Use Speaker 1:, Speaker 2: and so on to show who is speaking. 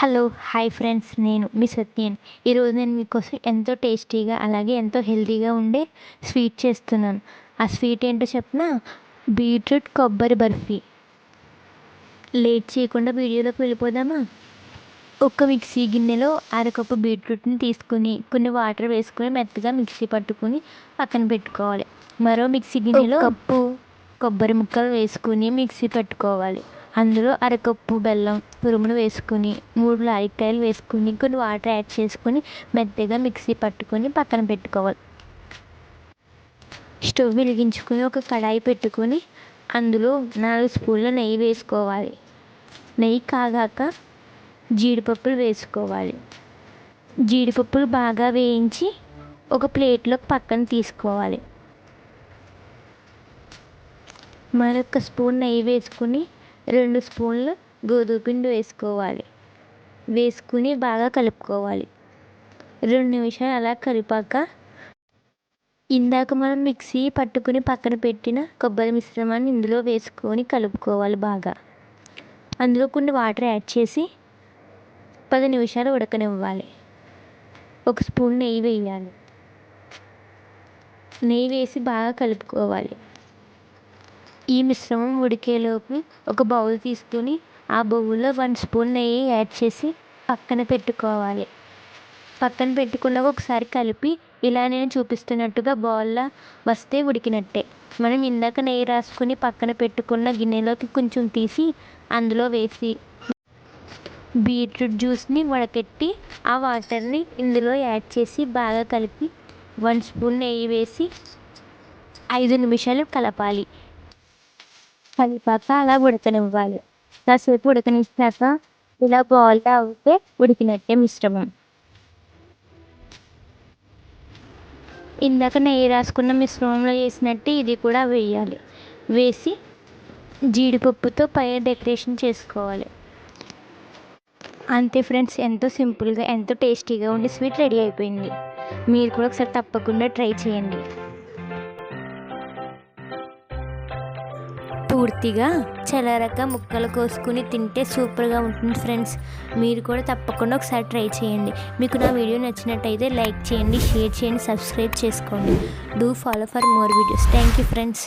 Speaker 1: Hello hi friends. నేను మీ సత్యన్. ఈరోజు నేను మీకోసం ఎంతో టేస్టీగా అలాగే ఎంతో హెల్తీగా ఉండే స్వీట్ చేస్తున్నాను. ఆ స్వీట్ ఏంటో చెప్పనా? బీట్రూట్ కొబ్బరి బర్ఫీ. లేట్ చేయకుండా వీడియోలోకి వెళ్ళిపోదామా? ఒక మిక్సీ గిన్నెలో అరకప్పు బీట్రూట్ని తీసుకుని కొన్ని వాటర్ వేసుకొని మెత్తగా మిక్సీ పట్టుకుని పక్కన పెట్టుకోవాలి. మరో మిక్సీ గిన్నెలో కప్పు కొబ్బరి ముక్కలు వేసుకుని మిక్సీ పెట్టుకోవాలి. అందులో అరకప్పు బెల్లం తురుమును వేసుకుని మూడు యాలక్కాయలు వేసుకుని కొన్ని వాటర్ యాడ్ చేసుకుని మెత్తగా మిక్సీ పట్టుకొని పక్కన పెట్టుకోవాలి. స్టవ్ వెలిగించుకొని ఒక కడాయి పెట్టుకొని అందులో నాలుగు స్పూన్ల నెయ్యి వేసుకోవాలి. నెయ్యి కాగాక జీడిపప్పులు వేసుకోవాలి. జీడిపప్పులు బాగా వేయించి ఒక ప్లేట్లో పక్కన తీసుకోవాలి. మరొక స్పూన్ నెయ్యి వేసుకుని రెండు స్పూన్లు గోధుమ పిండి వేసుకోవాలి. వేసుకుని బాగా కలుపుకోవాలి. రెండు నిమిషాలు అలా కలిపాక ఇందాక మనం మిక్సీ పట్టుకుని పక్కన పెట్టిన కొబ్బరి మిశ్రమాన్ని ఇందులో వేసుకొని కలుపుకోవాలి బాగా. అందులో కొన్ని వాటర్ యాడ్ చేసి పది నిమిషాలు ఉడకనివ్వాలి. ఒక స్పూన్ నెయ్యి వేయాలి. నెయ్యి వేసి బాగా కలుపుకోవాలి. ఈ మిశ్రమం ఉడికేలోపు ఒక బౌల్ తీసుకుని ఆ బౌల్లో వన్ స్పూన్ నెయ్యి యాడ్ చేసి పక్కన పెట్టుకోవాలి. పక్కన పెట్టుకున్నాక ఒకసారి కలిపి ఇలా నేను చూపిస్తున్నట్టుగా బౌల్లో వస్తే ఉడికినట్టే. మనం ఇందాక నెయ్యి రాసుకుని పక్కన పెట్టుకున్న గిన్నెలోకి కొంచెం తీసి అందులో వేసి బీట్రూట్ జ్యూస్ని వడకెట్టి ఆ వాటర్ని ఇందులో యాడ్ చేసి బాగా కలిపి వన్ స్పూన్ నెయ్యి వేసి ఐదు నిమిషాలు కలపాలి. కలిపాక అలా ఉడకనివ్వాలి. కాసేపు ఉడకనిచ్చాక ఇలా బాల్గా అవుతే ఉడికినట్టే మిశ్రమం. ఇందాక నెయ్యి రాసుకున్న మిశ్రమంలో వేసినట్టు ఇది కూడా వేయాలి. వేసి జీడిపప్పుతో పై డెకరేషన్ చేసుకోవాలి. అంతే ఫ్రెండ్స్ ఎంతో సింపుల్గా ఎంతో టేస్టీగా ఉండి స్వీట్ రెడీ అయిపోయింది. మీరు కూడా ఒకసారి తప్పకుండా ట్రై చేయండి. పూర్తిగా చలరక ముక్కలు కోసుకుని తింటే సూపర్గా ఉంటుంది ఫ్రెండ్స్. మీరు కూడా తప్పకుండా ఒకసారి ట్రై చేయండి. మీకు నా వీడియో నచ్చినట్టయితే లైక్ చేయండి షేర్ చేయండి సబ్స్క్రైబ్ చేసుకోండి. Do follow for more videos. Thank you friends.